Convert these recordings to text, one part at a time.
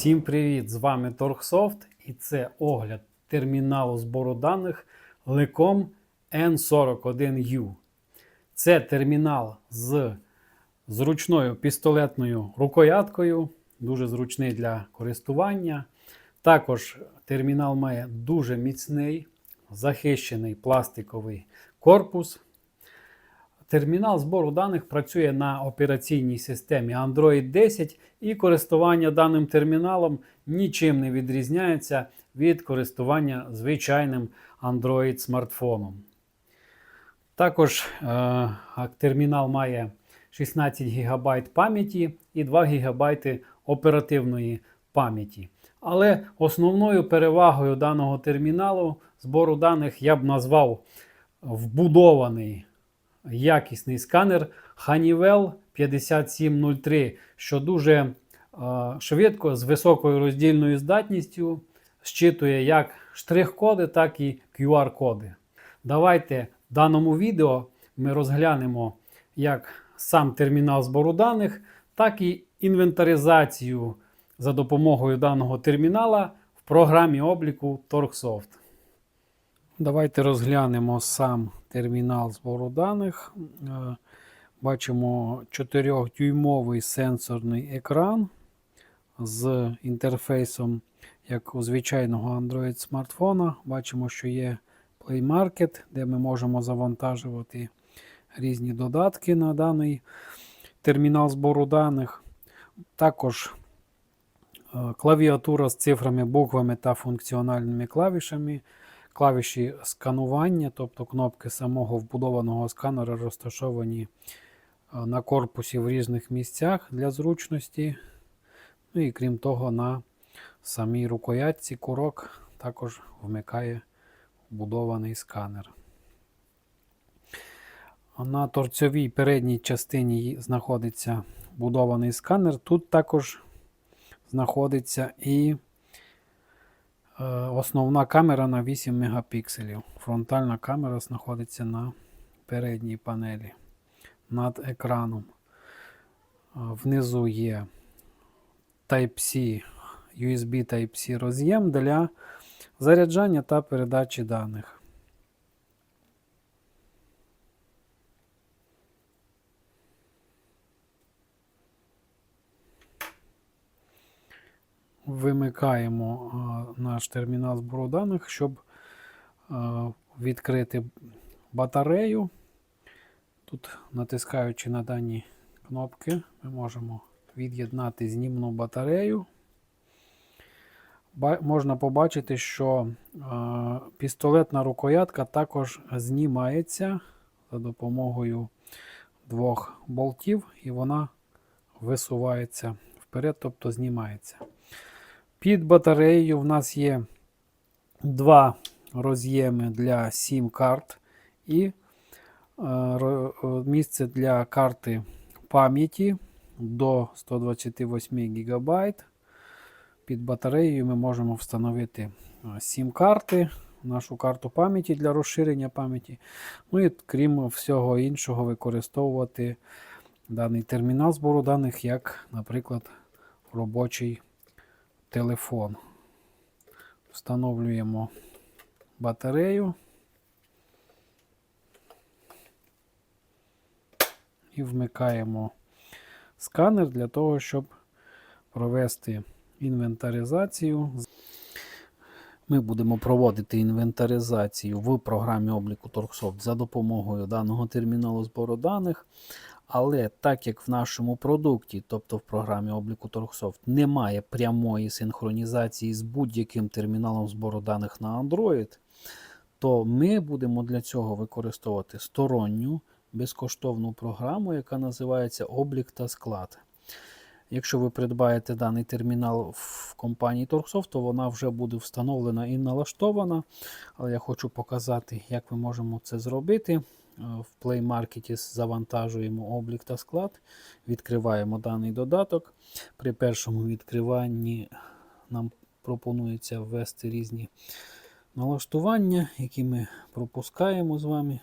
Всім привіт! З вами Торгсофт і це огляд терміналу збору даних Lecom N41U. Це термінал з зручною пістолетною рукояткою, дуже зручний для користування. Також термінал має дуже міцний захищений пластиковий корпус. Термінал збору даних працює на операційній системі Android 10 і користування даним терміналом нічим не відрізняється від користування звичайним Android смартфоном. Також е, термінал має 16 ГБ пам'яті і 2 ГБ оперативної пам'яті. Але основною перевагою даного терміналу збору даних я б назвав вбудований якісний сканер Honeywell 5703, що дуже е, швидко з високою роздільною здатністю щитує як штрих-коди, так і QR-коди. Давайте в даному відео ми розглянемо як сам термінал збору даних, так і інвентаризацію за допомогою даного термінала в програмі обліку TorgSoft. Давайте розглянемо сам термінал збору даних. Е, Бачимо 4-дюймовий сенсорний екран з інтерфейсом, як у звичайного Android смартфона. Бачимо, що є Play Market, де ми можемо завантажувати різні додатки на даний термінал збору даних. Також е, клавіатура з цифрами, буквами та функціональними клавішами. Клавіші сканування, тобто кнопки самого вбудованого сканера розташовані е, на корпусі в різних місцях для зручності. Ну і крім того, на самій рукоятці курок також вмикає вбудований сканер. На торцьовій передній частині знаходиться вбудований сканер. Тут також знаходиться і Основна камера на 8 мегапікселів. Фронтальна камера знаходиться на передній панелі над екраном. Е, Внизу є Type-C, USB Type-C роз'єм для заряджання та передачі даних. Вимикаємо а, наш термінал збору даних, щоб відкрити батарею. Тут, натискаючи на дані кнопки, ми можемо від'єднати знімну батарею. Можна побачити, що пістолетна рукоятка також знімається за допомогою двох болтів, і вона висувається вперед, тобто знімається. Під батареєю в нас є два роз'єми для SIM карт і місце для карти пам'яті до 128 ГБ. Під батареєю ми можемо встановити SIM карти, нашу карту пам'яті для розширення пам'яті. Ну і крім всього іншого, використовувати даний термінал збору даних, як, наприклад, робочий телефон. Встановлюємо батарею і вмикаємо сканер для того, щоб провести інвентаризацію. Ми будемо проводити інвентаризацію в програмі обліку TorgSoft за допомогою даного терміналу збору даних. Але так як в нашому продукті, тобто в програмі обліку TorgSoft, немає прямої синхронізації з будь-яким терміналом збору даних на Android, то ми будемо для цього використовувати сторонню безкоштовну програму, яка називається Облік та склад. Якщо ви придбаєте даний термінал в компанії TorgSoft, то вона вже буде встановлена і налаштована. Але я хочу показати, як ми можемо це зробити. В Play Market завантажуємо облік та склад, відкриваємо даний додаток. При першому відкриванні нам пропонується ввести різні налаштування, які ми пропускаємо з вами.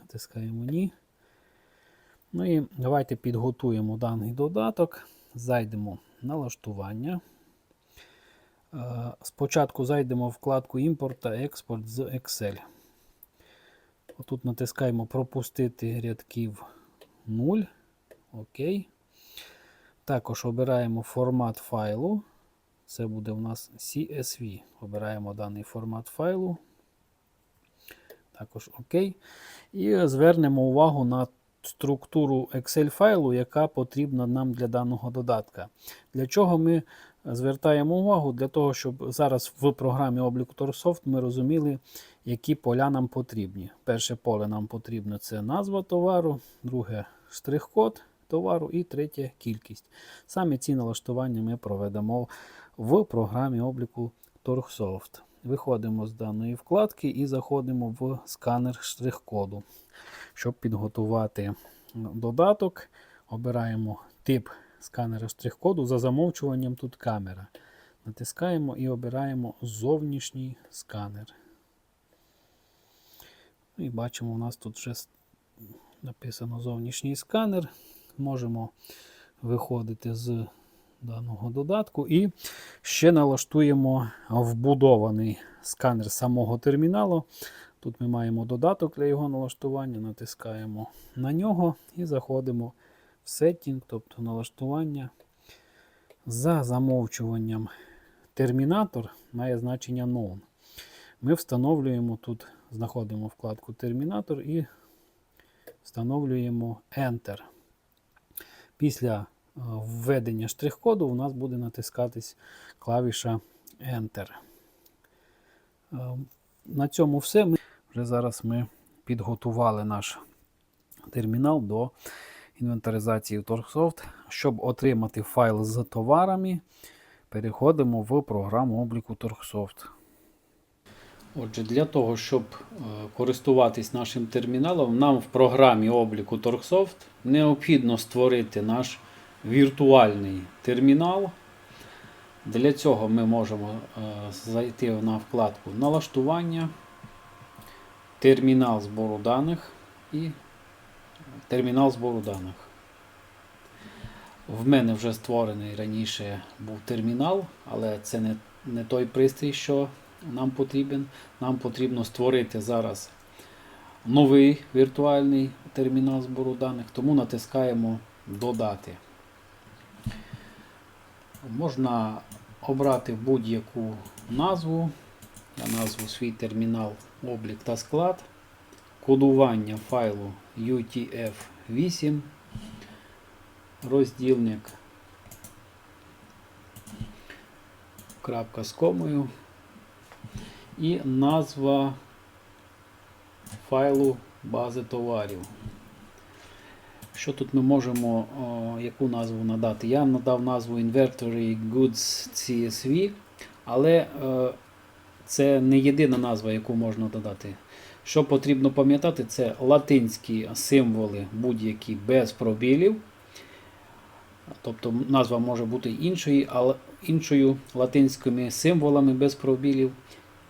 Натискаємо Ні. Ну і давайте підготуємо даний додаток. Зайдемо в налаштування. Е, Спочатку зайдемо в вкладку імпорт та експорт з Excel. Отут натискаємо пропустити рядків 0. Окей. Також обираємо формат файлу. Це буде у нас CSV. Обираємо даний формат файлу. Також ОК. І звернемо увагу на структуру Excel файлу, яка потрібна нам для даного додатка. Для чого ми звертаємо увагу? Для того, щоб зараз в програмі обліку Торсофт ми розуміли, які поля нам потрібні. Перше поле нам потрібно це назва товару, друге штрих-код товару і третє кількість. Саме ці налаштування ми проведемо в програмі обліку Торгсофт. Виходимо з даної вкладки і заходимо в сканер штрих-коду. Щоб підготувати додаток, обираємо тип сканера штрих-коду. За замовчуванням тут камера. Натискаємо і обираємо зовнішній сканер. Ну, І бачимо, у нас тут вже написано зовнішній сканер. Можемо виходити з даного додатку і ще налаштуємо вбудований сканер самого терміналу. Тут ми маємо додаток для його налаштування, натискаємо на нього і заходимо в сеттінг, тобто налаштування. За замовчуванням термінатор має значення known. Ми встановлюємо тут, знаходимо вкладку термінатор і встановлюємо Enter. Після е, введення штрих-коду у нас буде натискатись клавіша Enter. Е, На цьому все. Ми вже зараз ми підготували наш термінал до інвентаризації в Торгсофт. Щоб отримати файл з товарами, переходимо в програму обліку Торгсофт. Отже, для того, щоб е, користуватись нашим терміналом, нам в програмі обліку Торгсофт необхідно створити наш віртуальний термінал. Для цього ми можемо е, зайти на вкладку Налаштування, термінал збору даних і термінал збору даних. В мене вже створений раніше був термінал, але це не, не той пристрій, що нам потрібен. Нам потрібно створити зараз новий віртуальний термінал збору даних, тому натискаємо Додати. Можна обрати будь-яку назву. Я назву свій термінал облік та склад. Кодування файлу UTF-8, роздільник, крапка з комою і назва файлу бази товарів. Що тут ми можемо, яку назву надати? Я надав назву Inventory Goods CSV, але е, це не єдина назва, яку можна додати. Що потрібно пам'ятати, це латинські символи будь-які без пробілів. Тобто назва може бути іншою, але іншою латинськими символами без пробілів.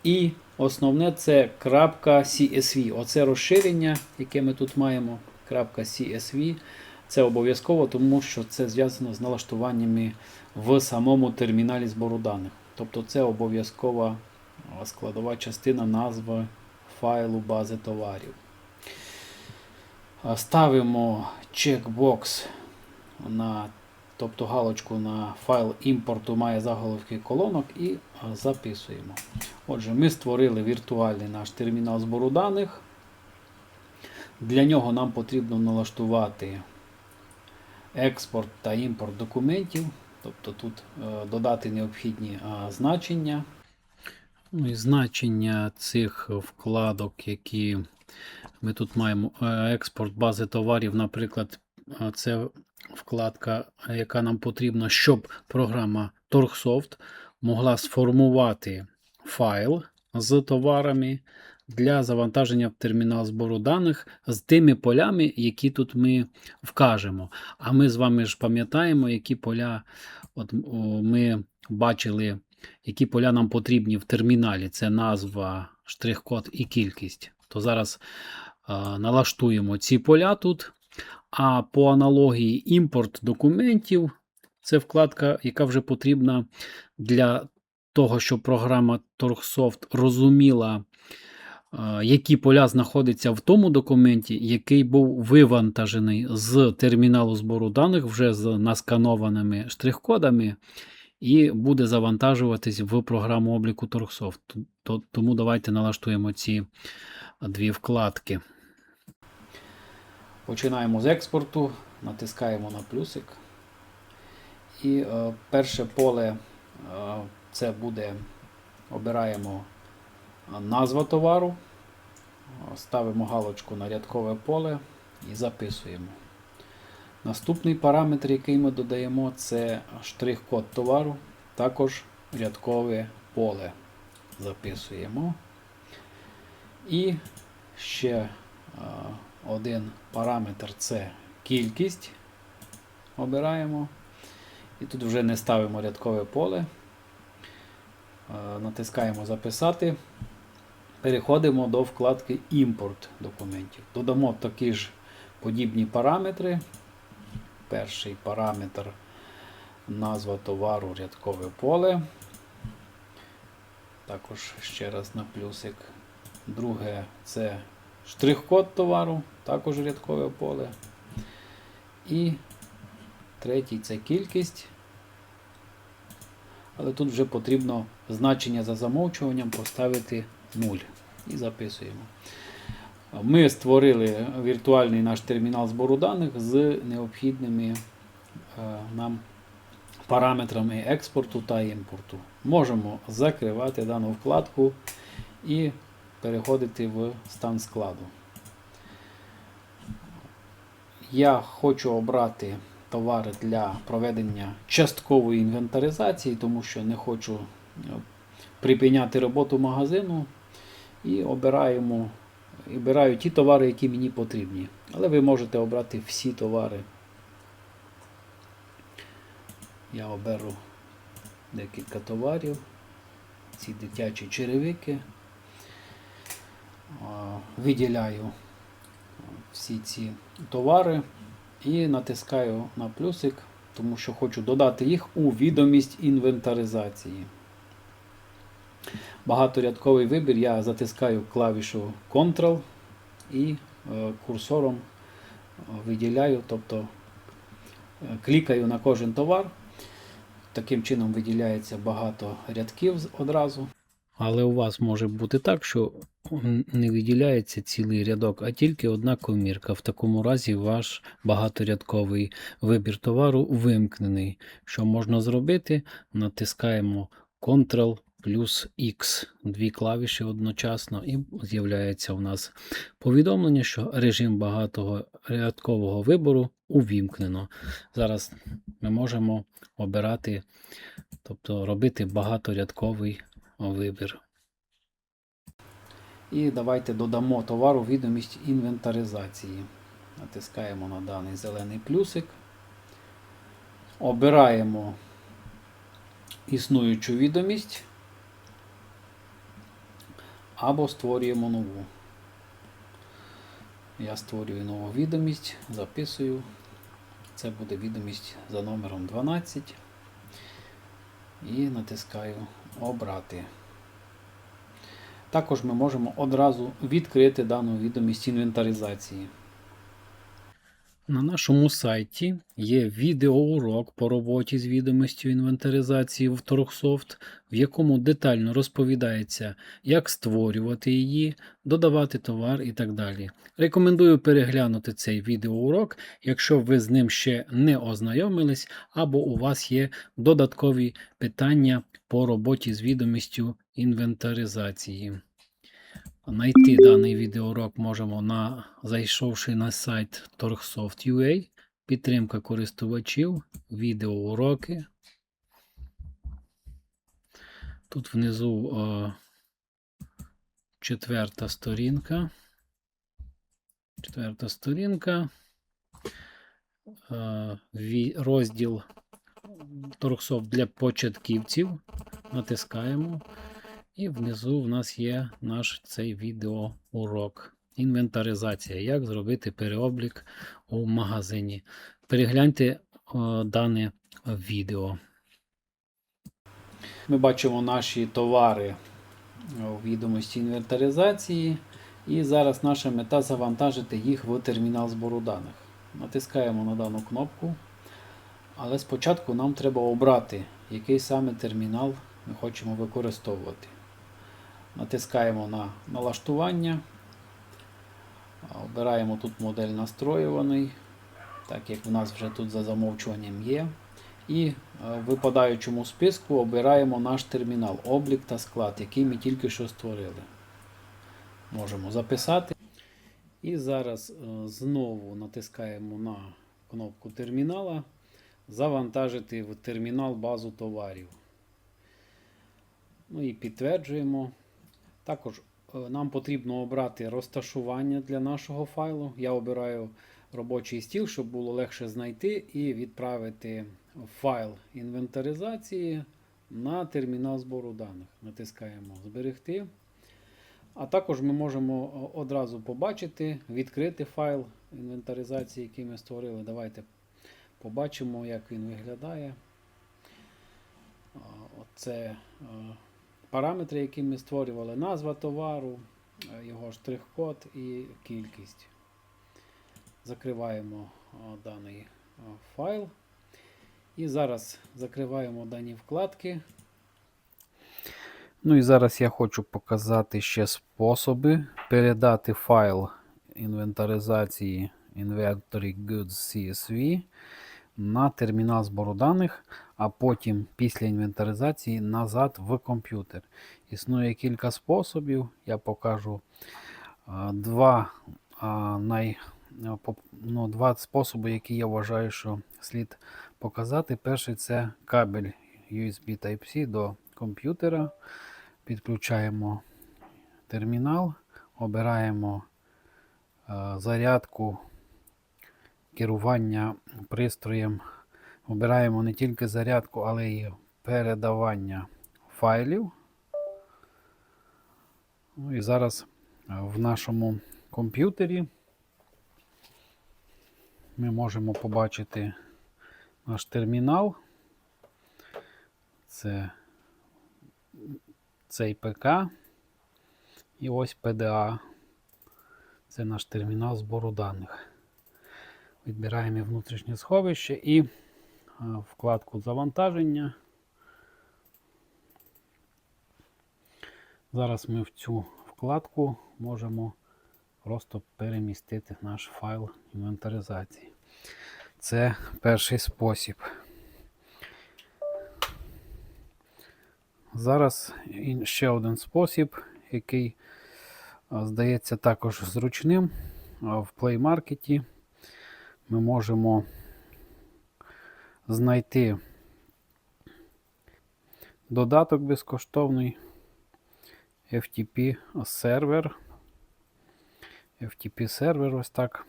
І основне це крапка CSV. Оце розширення, яке ми тут маємо. Крапка CSV. Це обов'язково, тому що це зв'язано з налаштуваннями в самому терміналі збору даних. Тобто це обов'язкова складова частина назви файлу бази товарів. Ставимо чекбокс на тобто галочку на файл імпорту має заголовки колонок і записуємо. Отже, ми створили віртуальний наш термінал збору даних. Для нього нам потрібно налаштувати експорт та імпорт документів. Тобто тут е, додати необхідні значення. Ну і значення цих вкладок, які ми тут маємо е, експорт бази товарів, наприклад, е, це вкладка, яка нам потрібна, щоб програма Торгсофт могла сформувати файл з товарами для завантаження в термінал збору даних з тими полями, які тут ми вкажемо. А ми з вами ж пам'ятаємо, які поля от, ми бачили, які поля нам потрібні в терміналі. Це назва, штрих-код і кількість. То зараз а, налаштуємо ці поля тут. А по аналогії імпорт документів це вкладка, яка вже потрібна для того, щоб програма TorgSoft розуміла, е, які поля знаходяться в тому документі, який був вивантажений з терміналу збору даних вже з насканованими штрих-кодами, і буде завантажуватись в програму обліку TorgSoft. То- Тому давайте налаштуємо ці дві вкладки. Починаємо з експорту, натискаємо на плюсик. І е, перше поле е, це буде, обираємо е, назва товару, ставимо галочку на рядкове поле і записуємо. Наступний параметр, який ми додаємо, це штрих-код товару, також рядкове поле записуємо. І ще е, один параметр це кількість. Обираємо. І тут вже не ставимо рядкове поле. Е, Натискаємо Записати. Переходимо до вкладки Імпорт документів. Додамо такі ж подібні параметри. Перший параметр назва товару рядкове поле. Також ще раз на плюсик. Друге це штрих-код товару, також рядкове поле. І третій це кількість. Але тут вже потрібно значення за замовчуванням поставити 0. І записуємо. Ми створили віртуальний наш термінал збору даних з необхідними е, нам параметрами експорту та імпорту. Можемо закривати дану вкладку і переходити в стан складу. Я хочу обрати товари для проведення часткової інвентаризації, тому що не хочу е, припиняти роботу магазину. І обираємо, обираю ті товари, які мені потрібні. Але ви можете обрати всі товари. Я оберу декілька товарів. Ці дитячі черевики. Виділяю всі ці товари і натискаю на плюсик, тому що хочу додати їх у відомість інвентаризації. Багаторядковий вибір я затискаю клавішу Ctrl і е, курсором е, виділяю, тобто е, клікаю на кожен товар. Таким чином виділяється багато рядків одразу. Але у вас може бути так, що не виділяється цілий рядок, а тільки одна комірка. В такому разі ваш багаторядковий вибір товару вимкнений. Що можна зробити? Натискаємо Ctrl плюс X, дві клавіші одночасно, і з'являється у нас повідомлення, що режим багаторядкового вибору увімкнено. Зараз ми можемо обирати, тобто робити багаторядковий вибір. І давайте додамо товару відомість інвентаризації. Натискаємо на даний зелений плюсик. Обираємо існуючу відомість або створюємо нову. Я створюю нову відомість, записую. Це буде відомість за номером 12. І натискаю Обрати. Також ми можемо одразу відкрити дану відомість інвентаризації. На нашому сайті є відеоурок по роботі з відомістю інвентаризації в TorgSoft, в якому детально розповідається, як створювати її, додавати товар і так далі. Рекомендую переглянути цей відеоурок, якщо ви з ним ще не ознайомились, або у вас є додаткові питання по роботі з відомістю інвентаризації. Найти даний відеоурок можемо на зайшовши на сайт TorgSoft.ua, підтримка користувачів, відеоуроки. Тут внизу е, четверта сторінка. Четверта сторінка. Е, ві- розділ TorgSoft для початківців. Натискаємо. І внизу в нас є наш цей відеоурок. Інвентаризація. Як зробити переоблік у магазині. Перегляньте о, дане відео. Ми бачимо наші товари у відомості інвентаризації. І зараз наша мета завантажити їх в термінал збору даних. Натискаємо на дану кнопку. Але спочатку нам треба обрати, який саме термінал ми хочемо використовувати. Натискаємо на налаштування. Обираємо тут модель настроюваний, так як у нас вже тут за замовчуванням є. І е, в випадаючому списку обираємо наш термінал, облік та склад, який ми тільки що створили. Можемо записати. І зараз е, знову натискаємо на кнопку термінала. Завантажити в термінал базу товарів. Ну і підтверджуємо. Також е, нам потрібно обрати розташування для нашого файлу. Я обираю робочий стіл, щоб було легше знайти і відправити файл інвентаризації на термінал збору даних. Натискаємо Зберегти. А також ми можемо одразу побачити, відкрити файл інвентаризації, який ми створили. Давайте побачимо, як він виглядає. Оце е, параметри, які ми створювали, назва товару, е, його штрих-код і кількість. Закриваємо даний файл. І зараз закриваємо дані вкладки. Ну і зараз я хочу показати ще способи передати файл інвентаризації Inventory Goods CSV на термінал збору даних, а потім після інвентаризації назад в комп'ютер. Існує кілька способів. Я покажу два, най, ну, два способи, які я вважаю, що слід показати. Перший це кабель USB Type-C до комп'ютера. Підключаємо термінал, обираємо зарядку керування пристроєм. Обираємо не тільки зарядку, але й передавання файлів. Ну і зараз в нашому комп'ютері ми можемо побачити наш термінал. Це цей ПК. І ось PDA. Це наш термінал збору даних. Відбираємо внутрішнє сховище і е, вкладку завантаження. Зараз ми в цю вкладку можемо просто перемістити наш файл інвентаризації. Це перший спосіб. Зараз ще один спосіб, який здається також зручним. В Play Market ми можемо знайти додаток безкоштовний FTP сервер. FTP сервер ось так.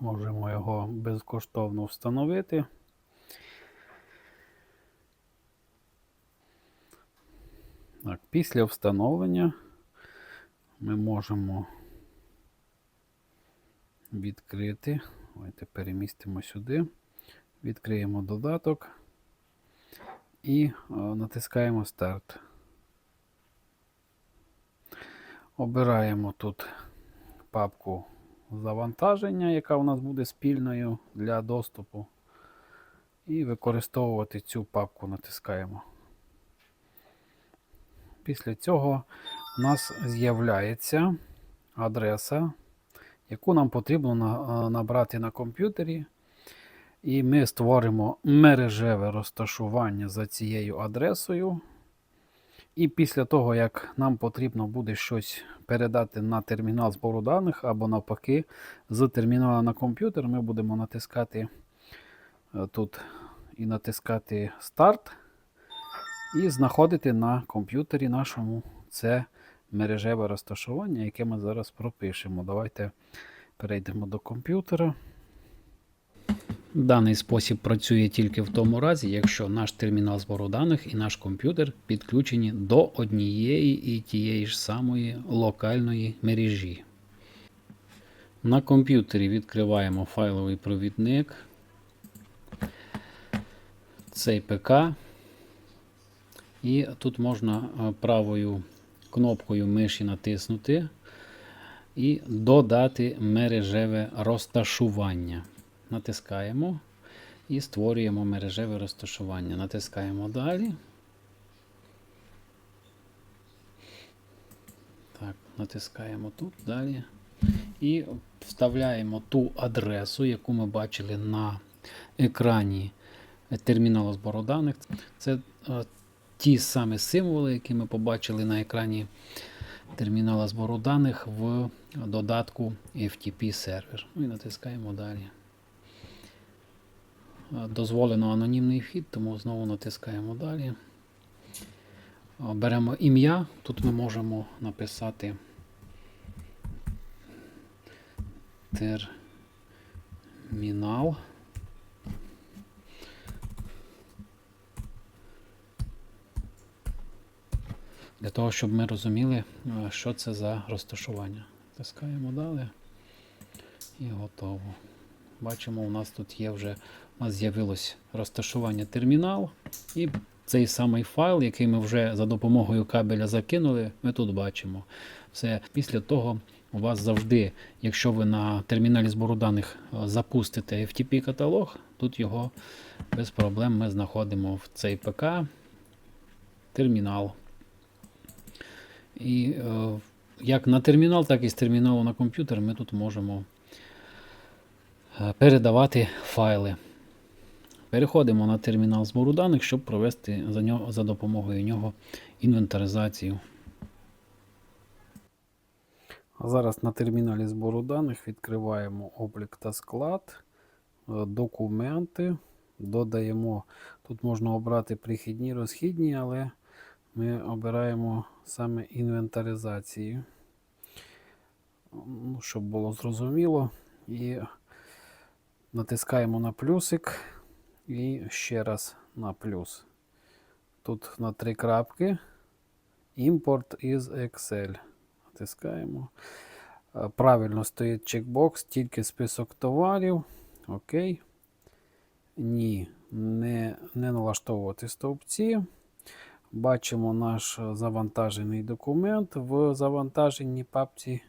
Можемо його безкоштовно встановити. Так, після встановлення ми можемо відкрити. Давайте перемістимо сюди, відкриємо додаток і е, натискаємо старт. Обираємо тут папку завантаження, яка у нас буде спільною для доступу. І використовувати цю папку натискаємо. Після цього у нас з'являється адреса, яку нам потрібно набрати на комп'ютері. І ми створимо мережеве розташування за цією адресою. І після того, як нам потрібно буде щось передати на термінал збору даних, або навпаки, з термінала на комп'ютер, ми будемо натискати е, тут і натискати старт. І знаходити на комп'ютері нашому це мережеве розташування, яке ми зараз пропишемо. Давайте перейдемо до комп'ютера. Даний спосіб працює тільки в тому разі, якщо наш термінал збору даних і наш комп'ютер підключені до однієї і тієї ж самої локальної мережі. На комп'ютері відкриваємо файловий провідник. Цей ПК. І тут можна е, правою кнопкою миші натиснути і додати мережеве розташування. Натискаємо і створюємо мережеве розташування. Натискаємо далі. Так, натискаємо тут далі. І вставляємо ту адресу, яку ми бачили на екрані терміналу збору даних. Це е, ті самі символи, які ми побачили на екрані термінала збору даних в додатку FTP сервер. Ну і натискаємо далі. Е, Дозволено анонімний вхід, тому знову натискаємо далі. Е, Беремо ім'я. Тут ми можемо написати термінал. Для того, щоб ми розуміли, е, що це за розташування. Тискаємо далі і готово. Бачимо, у нас тут є вже у нас з'явилось розташування термінал. І цей самий файл, який ми вже за допомогою кабеля закинули, ми тут бачимо. Все. Після того у вас завжди, якщо ви на терміналі збору даних е, запустите FTP-каталог, тут його без проблем ми знаходимо в цей ПК термінал. І е, як на термінал, так і з терміналу на комп'ютер ми тут можемо е, передавати файли. Переходимо на термінал збору даних, щоб провести за, нього, за допомогою нього інвентаризацію. Зараз на терміналі збору даних відкриваємо облік та склад, е, документи, додаємо. Тут можна обрати прихідні, розхідні, але ми обираємо саме інвентаризацію, щоб було зрозуміло. І натискаємо на плюсик і ще раз на плюс. Тут на три крапки. Імпорт із Excel. Натискаємо. Е, Правильно стоїть чекбокс, тільки список товарів. Окей. Ні, не, не налаштовувати стовпці. Бачимо наш завантажений документ в завантаженій папці,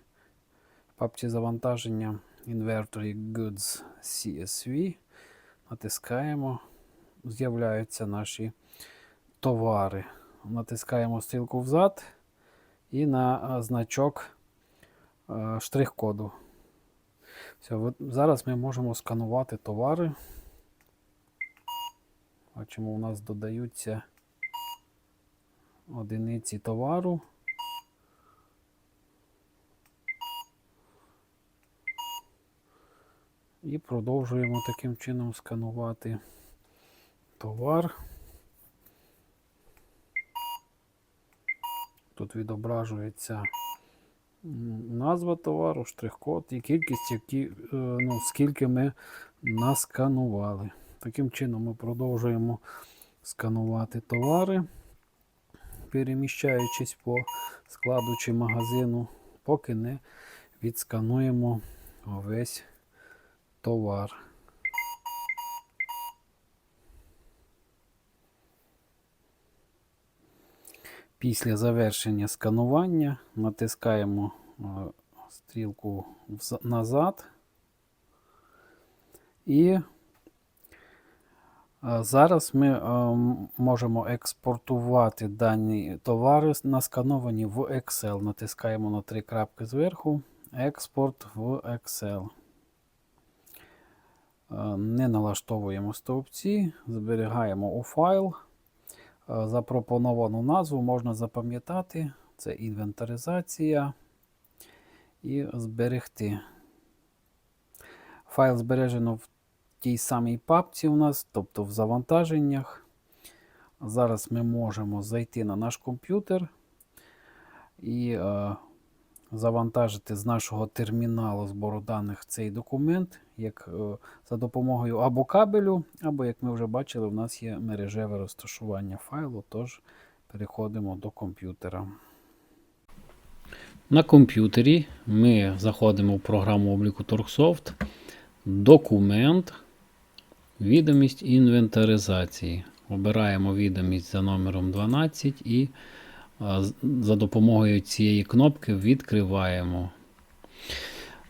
папці завантаження Inventory Goods CSV. Натискаємо, з'являються наші товари. Натискаємо стрілку взад і на е, значок е, штрих-коду. Все, зараз ми можемо сканувати товари. Бачимо, у нас додаються одиниці товару. І продовжуємо таким чином сканувати товар. Тут відображується назва товару, штрих-код і кількість, які, е, ну, скільки ми насканували. Таким чином ми продовжуємо сканувати товари переміщаючись по складу чи магазину, поки не відскануємо весь товар. Після завершення сканування натискаємо е, стрілку назад і Зараз ми е, можемо експортувати дані товари наскановані в Excel. Натискаємо на три крапки зверху. Експорт в Excel. Е, Не налаштовуємо стовпці, зберігаємо у файл. Е, Запропоновану назву можна запам'ятати. Це інвентаризація. І зберегти. Файл збережено в тій самій папці у нас, тобто в завантаженнях. Зараз ми можемо зайти на наш комп'ютер і е, завантажити з нашого терміналу збору даних цей документ як, е, за допомогою або кабелю, або, як ми вже бачили, у нас є мережеве розташування файлу, тож переходимо до комп'ютера. На комп'ютері ми заходимо в програму обліку Торгсофт, документ, відомість інвентаризації. обираємо відомість за номером 12 і за допомогою цієї кнопки відкриваємо.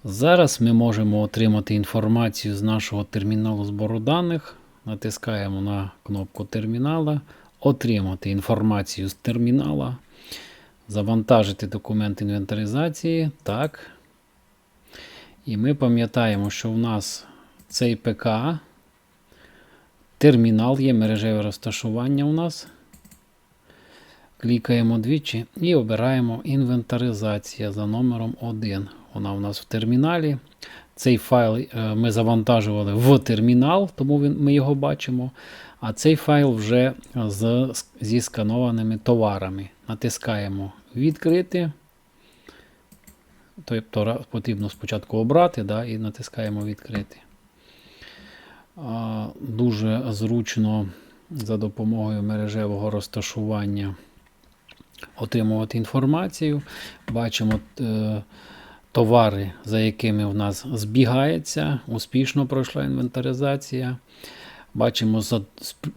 Зараз ми можемо отримати інформацію з нашого терміналу збору даних. Натискаємо на кнопку термінала, отримати інформацію з термінала, завантажити документ інвентаризації. Так. І ми пам'ятаємо, що в нас цей ПК, термінал є мережеве розташування у нас. Клікаємо двічі і обираємо інвентаризація за номером 1. Вона у нас в терміналі. Цей файл е, ми завантажували в термінал, тому ми його бачимо. А цей файл вже з, зі сканованими товарами. Натискаємо відкрити. Тобто потрібно спочатку обрати да, і натискаємо відкрити. Дуже зручно за допомогою мережевого розташування отримувати інформацію. Бачимо е, товари, за якими в нас збігається. Успішно пройшла інвентаризація. Бачимо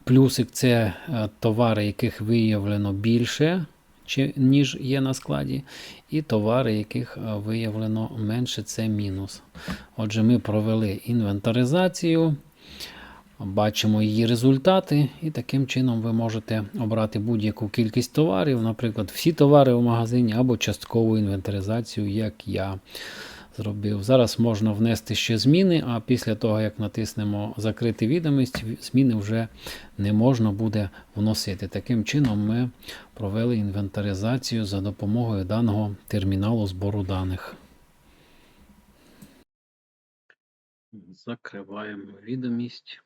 плюсик це е, товари, яких виявлено більше, ніж є на складі, і товари, яких е, виявлено менше, це мінус. Отже, ми провели інвентаризацію. Бачимо її результати, і таким чином ви можете обрати будь-яку кількість товарів, наприклад, всі товари в магазині або часткову інвентаризацію, як я зробив. Зараз можна внести ще зміни, а після того, як натиснемо закрити відомість, зміни вже не можна буде вносити. Таким чином, ми провели інвентаризацію за допомогою даного терміналу збору даних. Закриваємо відомість.